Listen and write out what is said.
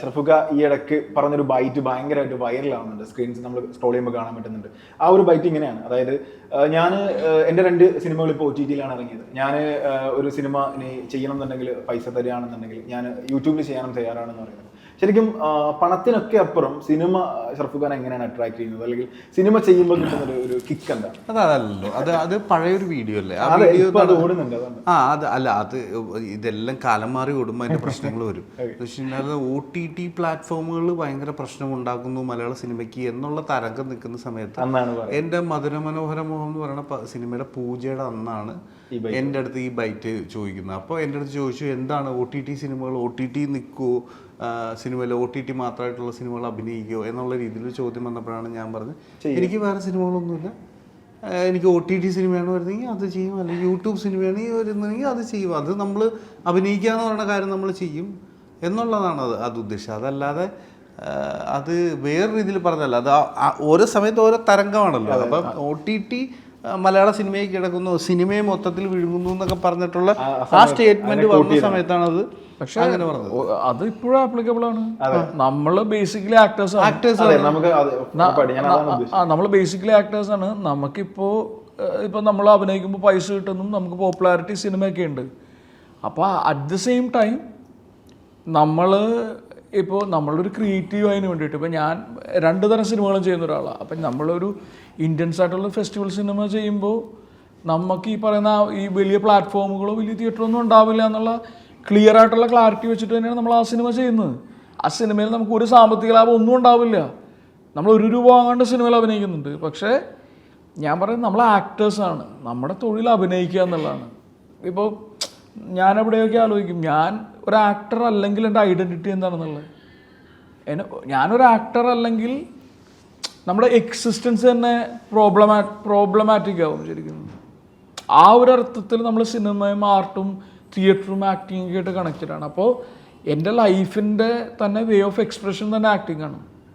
ഷർഫുക ഈ ഇടയ്ക്ക് പറഞ്ഞൊരു ബൈറ്റ് ഭയങ്കരമായിട്ട് വൈറലാവുന്നുണ്ട് സ്ക്രീൻസ് നമ്മൾ സ്ക്രോൾ ചെയ്യുമ്പോൾ കാണാൻ പറ്റുന്നുണ്ട്. ആ ഒരു ബൈറ്റ് ഇങ്ങനെയാണ്. അതായത് ഞാൻ എന്റെ രണ്ട് സിനിമകൾ ഇപ്പോൾ ഒ ടി ടിയിലാണ് ഇറങ്ങിയത്. ഞാൻ ഒരു സിനിമ ഇനി ചെയ്യണം എന്നുണ്ടെങ്കിൽ പൈസ തരികയാണെന്നുണ്ടെങ്കിൽ ഞാൻ യൂട്യൂബിൽ ചെയ്യാനും തയ്യാറാണെന്ന് പറയുന്നത്. ശരിക്കും പണത്തിനൊക്കെ അപ്പുറം സിനിമ ഷർഫുഖാൻ എങ്ങനെയാണ് അട്രാക്ട് ചെയ്യുന്നത്? അല്ലെങ്കിൽ സിനിമ ചെയ്യുമ്പോൾ കിട്ടുന്ന ഒരു- കിക്ക് എന്താ? അതല്ലോ അത് അത് പഴയൊരു വീഡിയോ അല്ലേ? ആ വീഡിയോ ഓടുന്നുണ്ട് ആ അത് അല്ല അത് ഇതെല്ലാം കാലം മാറി ഓടുമ്പോൾ അതിന്റെ പ്രശ്നങ്ങൾ വരും. ഒ ടി ടി പ്ലാറ്റ്ഫോമുകൾ ഭയങ്കര പ്രശ്നം ഉണ്ടാക്കുന്നു മലയാള സിനിമയ്ക്ക് എന്നുള്ള തരംഗം നിൽക്കുന്ന സമയത്ത് എന്റെ മധുരമനോഹര മോഹം എന്ന് പറയുന്ന സിനിമയുടെ പൂജയുടെ അന്നാണ് എന്റെ അടുത്ത് ഈ ബൈറ്റ് ചോദിക്കുന്നത്. അപ്പോൾ എന്റെ അടുത്ത് ചോദിച്ചു എന്താണ് ഒ ടി ടി സിനിമകൾ? ഒ ടി ടി നിൽക്കുമോ സിനിമയിൽ ഒ ടി ടി മാത്രമായിട്ടുള്ള സിനിമകൾ അഭിനയിക്കുമോ എന്നുള്ള രീതിയിൽ ചോദ്യം വന്നപ്പോഴാണ് ഞാൻ പറഞ്ഞത് എനിക്ക് വേറെ സിനിമകളൊന്നുമില്ല. എനിക്ക് ഒ ടി ടി സിനിമയാണ് വരുന്നതെങ്കിൽ അത് ചെയ്യും. അല്ലെങ്കിൽ യൂട്യൂബ് സിനിമയാണ് വരുന്നതെങ്കിൽ അത് ചെയ്യും. അത് നമ്മൾ അഭിനയിക്കുക എന്ന് പറയുന്ന കാര്യം നമ്മൾ ചെയ്യും. എന്നുള്ളതാണ് അത്. അത് ഉദ്ദേശം അതല്ലാതെ അത് വേറെ രീതിയിൽ പറഞ്ഞല്ല. അത് ഓരോ സമയത്ത് ഓരോ തരംഗമാണല്ലോ. അപ്പം ഒ ടി ടി മലയാള സിനിമയിൽ കിടക്കുന്നു. സിനിമയെ മൊത്തത്തിൽ വിഴുങ്ങുന്നു എന്നൊക്കെ പറഞ്ഞിട്ടുള്ള ആ സ്റ്റേറ്റ്മെന്റ് വന്ന സമയത്താണ് അത് പക്ഷേ അങ്ങനെ പറഞ്ഞത്. അത് ഇപ്പോഴും ആപ്ലിക്കബിൾ ആണ്. നമ്മൾ ബേസിക്കലി ആക്ടേഴ്സ് നമ്മൾ ബേസിക്കലി ആക്ടേഴ്സ് ആണ്. നമുക്കിപ്പോ ഇപ്പൊ നമ്മൾ അഭിനയിക്കുമ്പോൾ പൈസ കിട്ടുന്നു നമുക്ക് പോപ്പുലാരിറ്റി സിനിമയൊക്കെ ഉണ്ട്. അപ്പോൾ അറ്റ് ദ സെയിം ടൈം നമ്മൾ ഇപ്പോൾ നമ്മളൊരു ക്രിയേറ്റീവ് അതിന് വേണ്ടിയിട്ട് ഇപ്പോൾ ഞാൻ രണ്ട് തരം സിനിമകളും ചെയ്യുന്ന ഒരാളാണ് അപ്പം നമ്മളൊരു ഇന്ത്യൻസ് ആയിട്ടുള്ള ഫെസ്റ്റിവൽ സിനിമ ചെയ്യുമ്പോൾ നമുക്ക് ഈ പറയുന്ന ഈ വലിയ പ്ലാറ്റ്ഫോമുകളോ വലിയ തിയേറ്ററോ ഒന്നും ഉണ്ടാവില്ല എന്നുള്ള ക്ലിയർ ആയിട്ടുള്ള ക്ലാരിറ്റി വെച്ചിട്ട് തന്നെയാണ് നമ്മൾ ആ സിനിമ ചെയ്യുന്നത്. ആ സിനിമയിൽ നമുക്ക് ഒരു സാമ്പത്തിക ലാഭം ഒന്നും ഉണ്ടാവില്ല. നമ്മൾ ഒരു രൂപ വാങ്ങാണ്ട് സിനിമയിൽ അഭിനയിക്കുന്നുണ്ട്. പക്ഷേ ഞാൻ പറയുന്നത് നമ്മൾ ആക്ടേഴ്സാണ് നമ്മുടെ തൊഴിൽ അഭിനയിക്കുക എന്നുള്ളതാണ്. ഇപ്പോൾ ഞാൻ എവിടെയൊക്കെ ആലോചിക്കും. ഞാൻ ഒരു ആക്ടർ അല്ലെങ്കിൽ എന്റെ ഐഡന്റിറ്റി എന്താണെന്നുള്ളത്? എന്നെ ഞാനൊരു ആക്ടർ അല്ലെങ്കിൽ നമ്മുടെ എക്സിസ്റ്റൻസ് തന്നെ പ്രോബ്ലമാ പ്രോബ്ലമാറ്റിക് ആവും ശരിക്കും. ആ ഒരു അർത്ഥത്തിൽ നമ്മൾ സിനിമയും ആർട്ടും തിയേറ്ററും ആക്ടിങ്ങൊക്കെ ആയിട്ട് കണക്റ്റഡ് ആണ്. അപ്പോൾ എന്റെ ലൈഫിന്റെ തന്നെ വേ ഓഫ് എക്സ്പ്രഷൻ തന്നെ ആക്ടിങ് ആണ്.